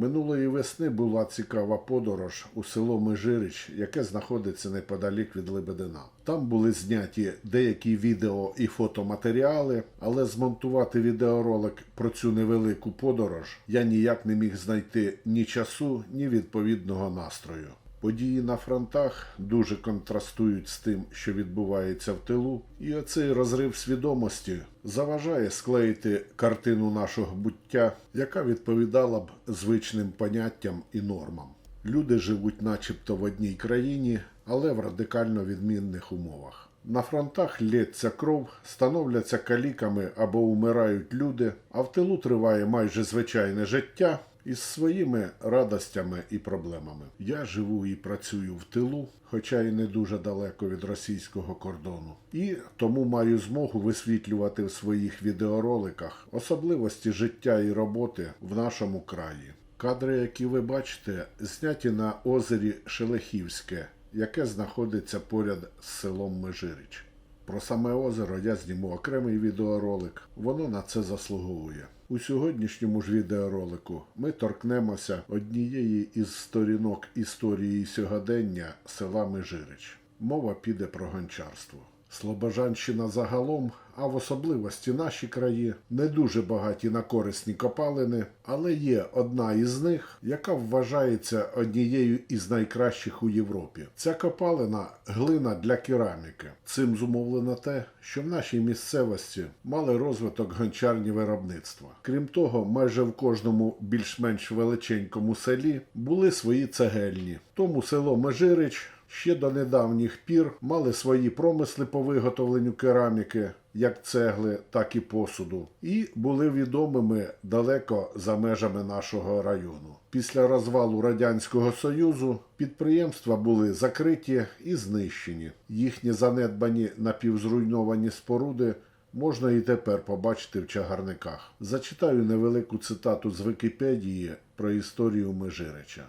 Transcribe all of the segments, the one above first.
Минулої весни була цікава подорож у село Межирич, яке знаходиться неподалік від Лебедина. Там були зняті деякі відео і фотоматеріали, але змонтувати відеоролик про цю невелику подорож я ніяк не міг знайти ні часу, ні відповідного настрою. Події на фронтах дуже контрастують з тим, що відбувається в тилу, і оцей розрив свідомості заважає склеїти картину нашого буття, яка відповідала б звичним поняттям і нормам. Люди живуть начебто в одній країні, але в радикально відмінних умовах. На фронтах лється кров, становляться каліками або умирають люди, а в тилу триває майже звичайне життя із своїми радостями і проблемами. Я живу і працюю в тилу, хоча і не дуже далеко від російського кордону, і тому маю змогу висвітлювати в своїх відеороликах особливості життя і роботи в нашому краї. Кадри, які ви бачите, зняті на озері Шелехівське, яке знаходиться поряд з селом Межирич. Про саме озеро я зніму окремий відеоролик. Воно на це заслуговує. У сьогоднішньому ж відеоролику ми торкнемося однієї із сторінок історії сьогодення села Межирич. Мова піде про гончарство. Слобожанщина загалом, а в особливості наші краї, не дуже багаті на корисні копалини, але є одна із них, яка вважається однією із найкращих у Європі. Ця копалина глина для кераміки. Цим зумовлено те, що в нашій місцевості мали розвиток гончарні виробництва. Крім того, майже в кожному більш-менш величенькому селі були свої цегельні. Тому село Межирич ще до недавніх пір мали свої промисли по виготовленню кераміки, як цегли, так і посуду, і були відомими далеко за межами нашого району. Після розвалу Радянського Союзу підприємства були закриті і знищені. Їхні занедбані напівзруйновані споруди можна і тепер побачити в чагарниках. Зачитаю невелику цитату з Вікіпедії про історію Межирича.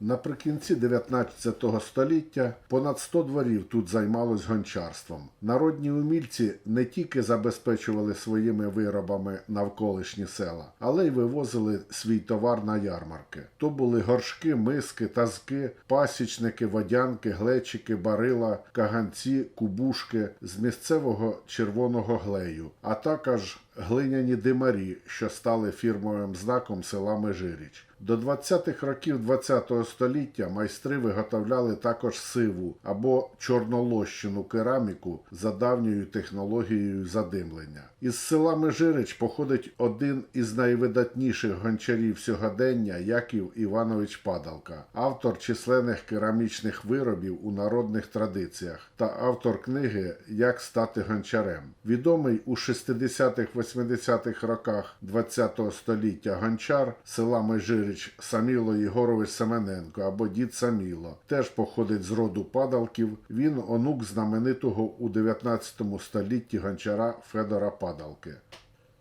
Наприкінці 19 століття понад 100 дворів тут займалось гончарством. Народні умільці не тільки забезпечували своїми виробами навколишні села, але й вивозили свій товар на ярмарки. То були горшки, миски, тазки, пасічники, водянки, глечики, барила, каганці, кубушки з місцевого червоного глею, а також глиняні димарі, що стали фірмовим знаком села Межиріч. До 20-х років ХХ століття майстри виготовляли також сиву або чорнолощину кераміку за давньою технологією задимлення. Із села Межирич походить один із найвидатніших гончарів сьогодення Яків Іванович Падалка, автор численних керамічних виробів у народних традиціях та автор книги Як стати гончарем. Відомий у 60-х-80-х роках ХХ століття гончар села Межирич Саміло Єгорович Семененко або дід Саміло теж походить з роду падалків. Він онук знаменитого у 19 столітті гончара Федора Падалки.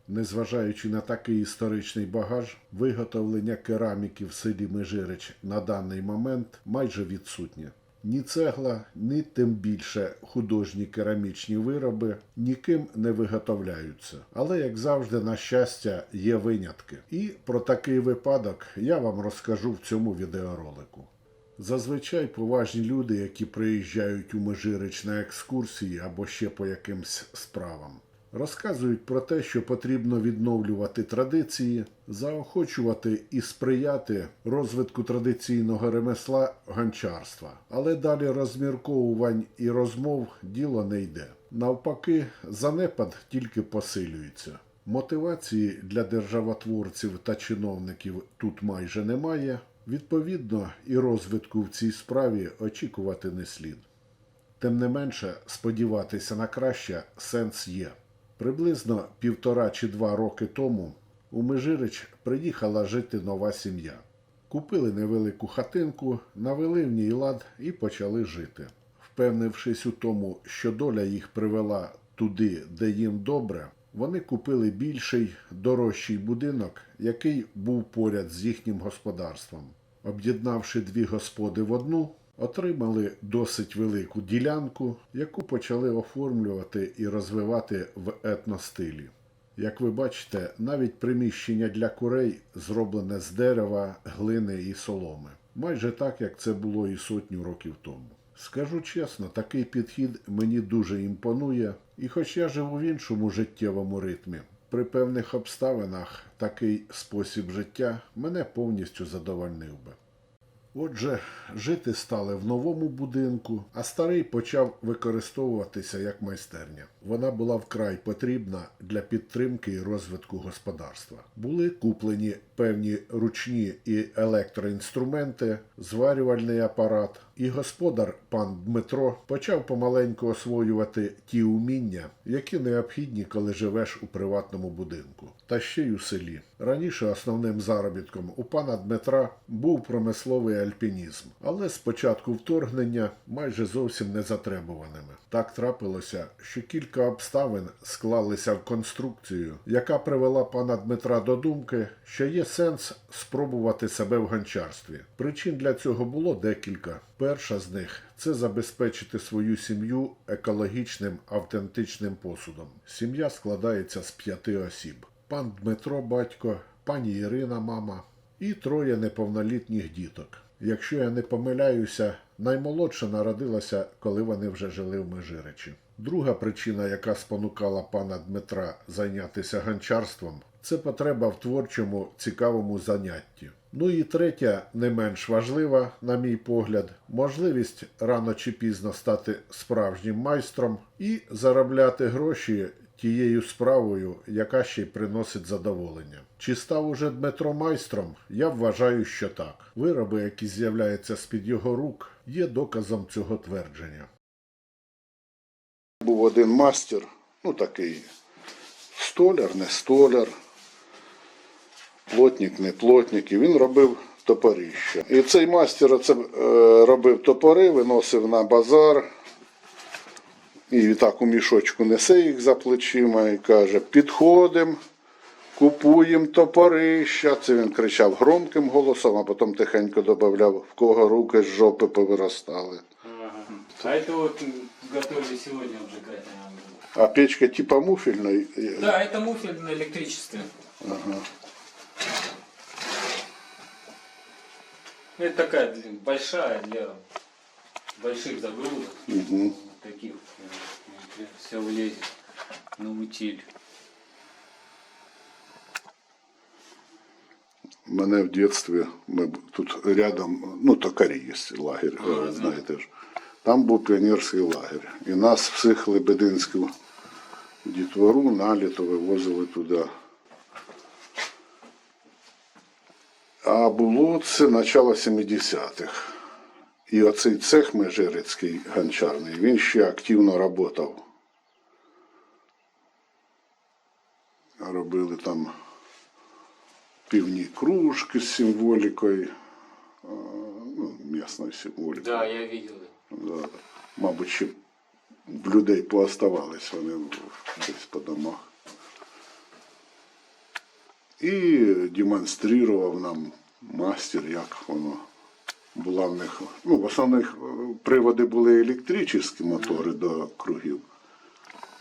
Незважаючи на такий історичний багаж, виготовлення кераміки в селі Межирич на даний момент майже відсутнє. Ні цегла, ні тим більше художні керамічні вироби ніким не виготовляються. Але, як завжди, на щастя, є винятки. І про такий випадок я вам розкажу в цьому відеоролику. Зазвичай поважні люди, які приїжджають у Межирич на екскурсії або ще по якимсь справам, розказують про те, що потрібно відновлювати традиції, заохочувати і сприяти розвитку традиційного ремесла гончарства. Але далі розмірковувань і розмов діло не йде. Навпаки, занепад тільки посилюється. Мотивації для державотворців та чиновників тут майже немає. Відповідно, і розвитку в цій справі очікувати не слід. Тим не менше, сподіватися на краще сенс є. Приблизно півтора чи два роки тому у Межирич приїхала жити нова сім'я. Купили невелику хатинку, навели в ній лад і почали жити. Впевнившись у тому, що доля їх привела туди, де їм добре, вони купили більший, дорожчий будинок, який був поряд з їхнім господарством. Об'єднавши дві господи в одну, отримали досить велику ділянку, яку почали оформлювати і розвивати в етностилі. Як ви бачите, навіть приміщення для курей зроблене з дерева, глини і соломи. Майже так, як це було і сотню років тому. Скажу чесно, такий підхід мені дуже імпонує, і хоч я живу в іншому життєвому ритмі, при певних обставинах такий спосіб життя мене повністю задовольнив би. Отже, жити стали в новому будинку, а старий почав використовуватися як майстерня. Вона була вкрай потрібна для підтримки і розвитку господарства. Були куплені певні ручні і електроінструменти, зварювальний апарат, і господар пан Дмитро почав помаленьку освоювати ті уміння, які необхідні, коли живеш у приватному будинку, та ще й у селі. Раніше основним заробітком у пана Дмитра був промисловий альпінізм, але з початку вторгнення майже зовсім не затребуваними. Так трапилося, що кілька обставин склалися в конструкцію, яка привела пана Дмитра до думки, що є сенс спробувати себе в гончарстві. Причин для цього було декілька. Перша з них це забезпечити свою сім'ю екологічним автентичним посудом. Сім'я складається з п'яти осіб: пан Дмитро, батько, пані Ірина, мама і троє неповнолітніх діток. Якщо я не помиляюся, наймолодша народилася, коли вони вже жили в Межиричі. Друга причина, яка спонукала пана Дмитра зайнятися гончарством, це потреба в творчому цікавому занятті. Ну і третя, не менш важлива, на мій погляд, можливість рано чи пізно стати справжнім майстром і заробляти гроші тією справою, яка ще й приносить задоволення. Чи став уже Дмитро майстром? Я вважаю, що так. Вироби, які з'являються з-під його рук, є доказом цього твердження. Був один мастер, ну такий столяр, не столяр, плотник, не плотник, і він робив топорища. І цей мастер оце, е, робив топори, виносив на базар. І так у мішочку несе їх за плечима і каже: підходимо, купуємо топорища. Це він кричав громким голосом, а потім тихенько додавав, в кого руки з жопи повиростали. Ага. А это вот м, готовили сегодня обжигать, наверное. А печка типа муфельної. Да, это муфель на электричестве. Ну, Это такая блин, большая для больших загрузок. Мгм. Таких все влезет на утиль. У мене в дитинстві, ми тут рядом, ну, токарі є лагерь, е, знаєте ж. Там був піонерський лагерь. І нас всіх Лебединську дітвору на літо вивозили туди. А було це начало 70-х. І оцей цех Межирицький гончарний, він ще активно працював. Робили там півні кружки з символікою, ну, місною символікою. Да, я видел. Да. Мабуть, ще в людей пооставались вони десь по домах І демонстрував нам мастер, як воно була в них. Ну, в основних е, приводи були електричні мотори до кругів.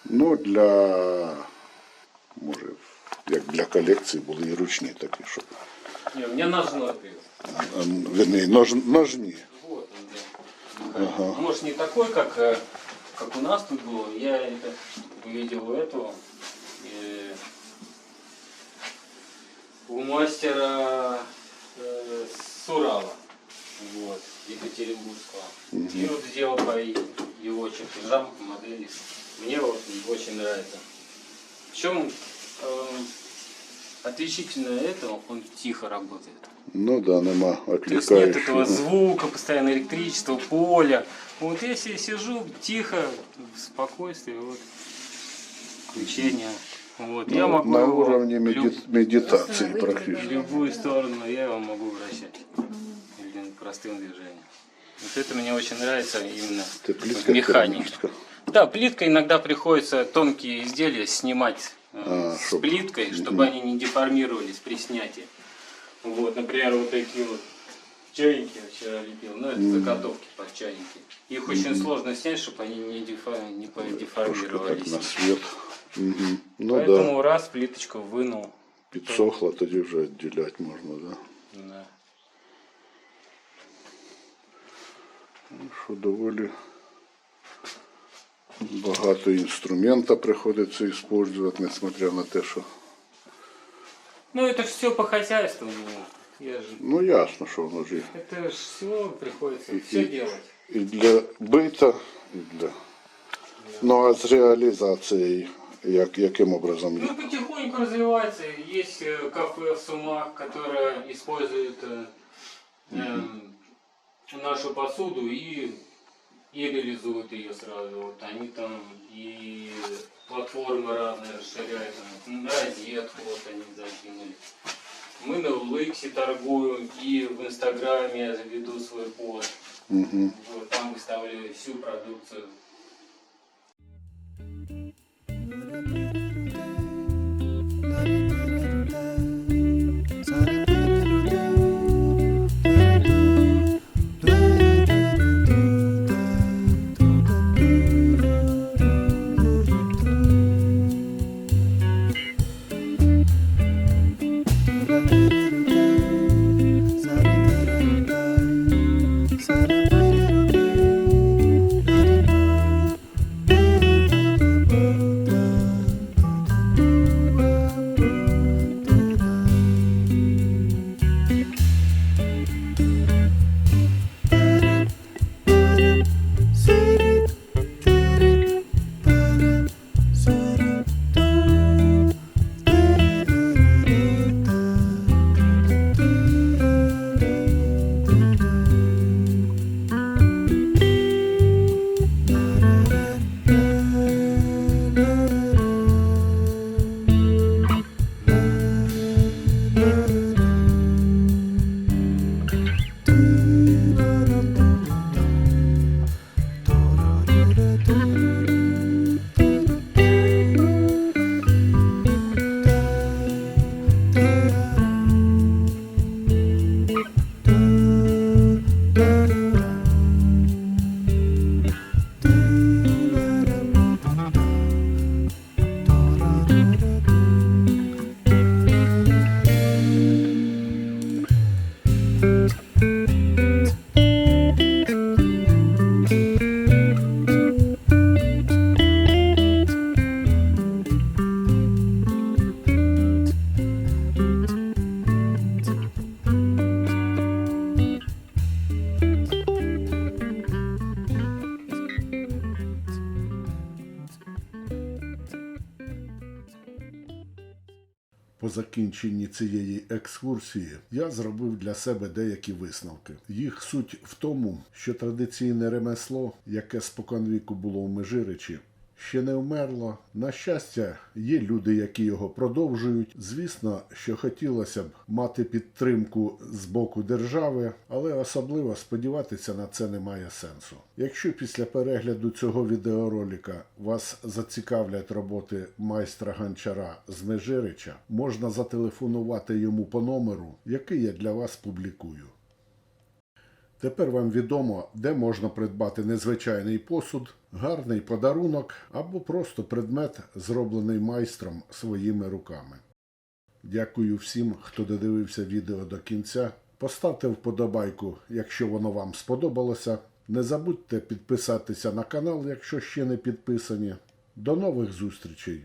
Ну, для, може, як для колекції були і ручні такі, щоб. Не, у меня ножной был. а, Верні, нож, ножні. Вот он, да. Может не такой, как, э, как у нас тут было. Я это увидел у этого. Мастера э, с Урала. Вот, Екатеринбургского. И вот сделал по его чертежам, по модели. Мне вот очень нравится. В чем отличительно этого, он тихо работает. Ну да, нема То есть нет этого звука, постоянно электричество, поля. Вот я сижу тихо, в спокойствии, вот, включение. Вот, я могу на уровне в люб- меди- медитации в практически. любую сторону я его могу вращать. Или простым движением. Вот это мне очень нравится именно Ты в плитка? Да, плитка иногда приходится тонкие изделия снимать э, А, с чтоб- плиткой, чтобы они не деформировались при снятии. Вот, например, вот такие вот чайники я вчера лепил, ну это заготовки под чайники. Их очень сложно снять, чтобы они не, дефо- не Немножко так на свет. Мгм. Ну Поэтому раз плиточку вынул. Підсохла, тоді вже відділяти можна, да? Да. Ну, Що доволі багато інструмента приходиться використовувати, несмотря на те, що. Ну это же все по хозяйству. ну, Я же... Ну ясно, що воно ж і- Это же все приходится И- все и- делать. і для бита, і для. Ну а з реалізацією, як, яким образом? Ну, потихоньку развивается. Есть э, кафе в Сумах, которое использует э, эм, нашу посуду и, и реализует ее сразу. Вот они там и платформы разные расширяют, на розетку вот они закинули. Мы на Улыксе торгуем и в Инстаграме я веду свой пост. Угу. Вот, там выставляю всю продукцию. По закінченні цієї екскурсії я зробив для себе деякі висновки. Їх суть в тому, що традиційне ремесло, яке споконвіку було в Межиричі, ще не вмерло. На щастя, є люди, які його продовжують. Звісно, що хотілося б мати підтримку з боку держави, але особливо сподіватися на це немає сенсу. Якщо після перегляду цього відеоролика вас зацікавлять роботи майстра гончара з Межирича, можна зателефонувати йому по номеру, який я для вас публікую. Тепер вам відомо, де можна придбати незвичайний посуд, гарний подарунок або просто предмет, зроблений майстром своїми руками. Дякую всім, хто додивився відео до кінця. Поставте вподобайку, якщо воно вам сподобалося. Не забудьте підписатися на канал, якщо ще не підписані. До нових зустрічей!